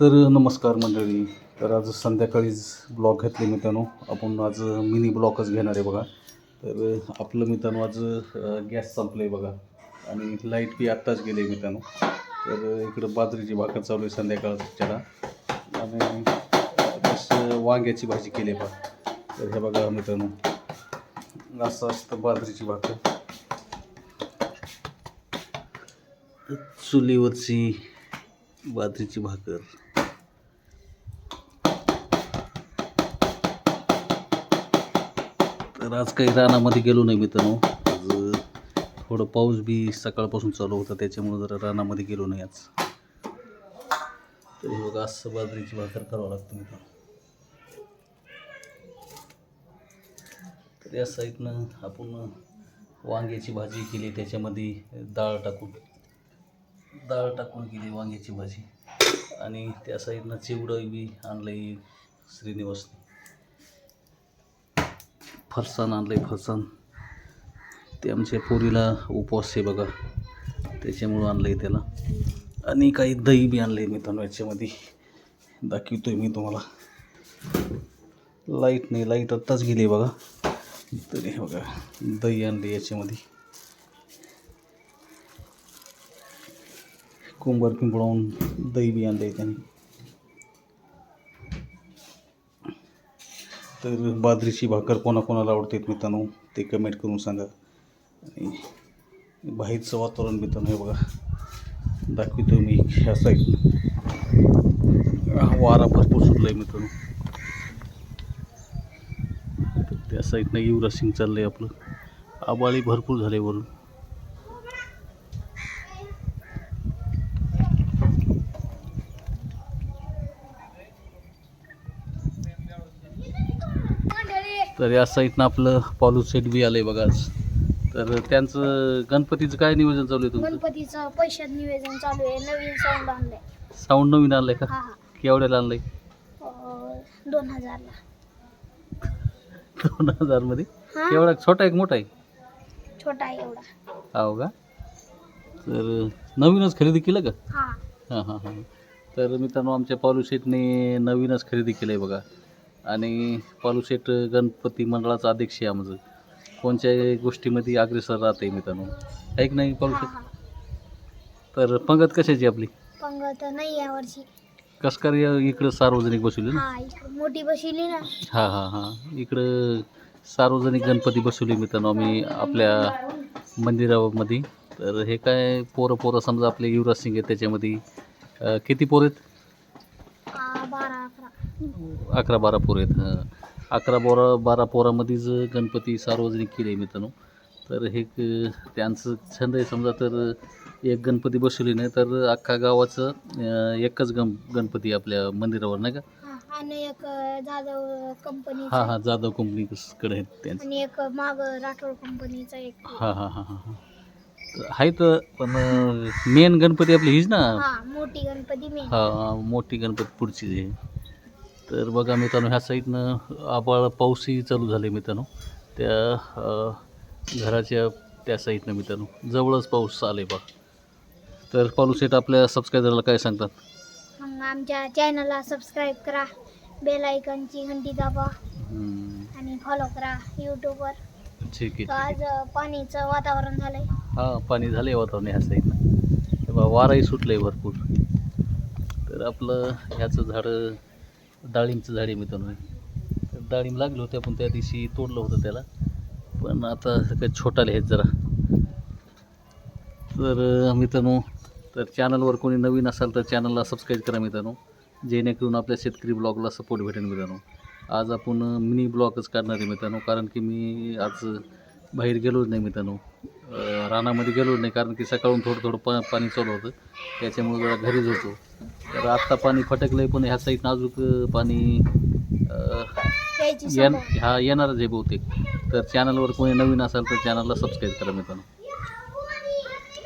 तर नमस्कार मंडळी. तर आज संध्याकाळीच ब्लॉग घेतले मित्रांनो. आपण आज मिनी ब्लॉकच घेणार आहे बघा. तर आपलं मित्रांनो आज गॅस संपलं आहे बघा. आणि लाइट बी आत्ताच गेले मित्रांनो. तर इकडं बाजरीची भाकर चालू आहे संध्याकाळच्याला. आणि तसं वांग्याची भाजी केली आहे बघा. तर हे बघा मित्रांनो. असं असतं बाजरीची भाकर. चुलीवरची बाजरीची भाकर. तर आज काही रानामध्ये गेलो नाही मित्रांनो. आज थोडं पाऊस बी सकाळपासून चालू होता त्याच्यामुळं जरा रानामध्ये गेलो नाही आज. तर हे बघा असं बाजरीची भाकर करावं लागतं मित्रांनो. तर या साईडनं आपण वांग्याची भाजी केली त्याच्यामध्ये डाळ टाकून. डाळ टाकून केली वांग्याची भाजी. आणि त्या साईडनं चिवडं बी आणलं आहे श्रीनिवासने. फरसाण आणलं आहे फरसाण. ते आमच्या पोरीला उपवास आहे बघा. त्याच्यामुळं आणलं आहे त्याला. आणि काही दही बी आणलं आहे मित्रांनो याच्यामध्ये. दाखवतो आहे मी तुम्हाला. लाइट नाही लाइट आत्ताच गेली आहे बघा. तरी हे बघा दही आणली याच्यामध्ये. कुंभार पिंपळावून दही बी आणलं आहे त्याने. तर बाजरीची भाकर कोणाकोणाला आवडते मित्रांनो ते कमेंट करून सांगा. आणि बाहेरचं वातावरण मित्रांनो हे बघा. दाखवितो मी ह्या साईडनं वारा भरपूर सुटला आहे मित्रांनो. त्या साईडनं युवराज सिंग चाललं आहे आपलं. आबाळी भरपूर झाले वरून. तर या साईडनं आपलं पॉलू सेट बी आलं आहे बघा आज. तर त्यांचं गणपतीचं काय नियोजन चालू आहे तुमचं? गणपतीचं पैशात निवेदन चालू आहे. नवीन साऊंड आणलंय. साऊंड नवीन आणलं आहे का? हा केवढ्याला आणलं आहे अं, दोन हजारला. दोन हजारमध्ये? हा. केवढा छोटा आहे का मोठा आहे? छोटा आहे एवढा. हो का? तर नवीनच खरेदी केलं का? हा. हां हां हां. तर मित्रांनो आमच्या पालू शेटने नवीनच खरेदी केलं आहे बघा. आणि पालू शेट गणपती मंडळाचा अध्यक्ष आहे आमचं. कोणत्याही गोष्टीमध्ये अग्रेसर राहते मित्रांनो. ऐक नाही पालू शेट हा तर पंगत कशाची आपली? पंगत नाही या वर्षी. कस काय इकडं सार्वजनिक बसवली ना? हा इकडं मोठी बसवली ना. हां हां हां. इकडं सार्वजनिक गणपती बसवले मित्रांनो आम्ही आपल्या मंदिरामध्ये. तर हे काय पोरं पोरं समजा आपले युवराज सिंग आहेत त्याच्यामध्ये. अं, किती पोरं आहेत? अकरा बारा पोरं आहेत. हं. अकरा बारा बारा पोरामध्येच गणपती सार्वजनिक केले मित्रांनो तर हे क- त्यांचं छंद आहे. समजा तर एक गणपती बसवली नाही तर अख्खा गावाचं एकच गण गणपती आपल्या मंदिरावर नाही का? हा आणि एक अं, जाधव कंपनीचा हां हां जाधव कंपनीकडे आहेत त्यांचं. आणि एक माग राठोड कंपनीचा एक. हां हां हां हां हां. आहेत पण मेन गणपती आपली हीच ना? हा मोठी गणपती मी हा मोठी गणपती पुढची आहे. तर बघा मित्रांनो ह्या साईडनं आबाळ पाऊसही चालू झाले मित्रांनो. त्या घराच्या त्या साईडनं मित्रांनो जवळच पाऊस आले बा तर पालू सेट आपल्या सबस्क्रायबरला काय सांगतात? मग आमच्या चॅनलला सबस्क्राईब करा बेल आयकनची घंटी दाबा हम्म, आणि फॉलो करा यूट्यूबवर ठीक आहे ठीक तर आहे. आज अं, पाणीचं वातावरण झालंय. हां पाणी झालं आहे वातावरण ह्या साईडनं. तेव्हा वाराही सुटलं आहे भरपूर. तर आपलं ह्याचं झाडं डाळिंबचं झाड आहे मित्रांनो. तर डाळिंब लागलं होते आपण त्या दिवशी तोडलं होतं त्याला. पण आता सगळं छोटाले आहेत जरा. तर मित्रांनो तर चॅनलवर कोणी नवीन असाल तर चॅनलला सबस्क्राईब करा मित्रांनो. जेणेकरून आपल्या शेतकरी ब्लॉगला सपोर्ट भेटेल मित्रांनो. आज आपण मिनी ब्लॉगच काढणार आहे मित्रांनो कारण की मी आज बाहेर गेलोच नाही मित्रांनो. रानामध्ये गेलो नाही कारण की सकाळून थोडं थोडं पा पाणी चालू होतं. त्याच्यामुळे जरा घरीच होतो. तर आत्ता पाणी फटकलं आहे पण ह्या साईडनं अजून पाणी अं, यायची येन संभव हा येणारच आहे बहुतेक. तर चॅनलवर कोणी नवीन असाल तर चॅनलला सबस्क्राईब करा मित्रांनो.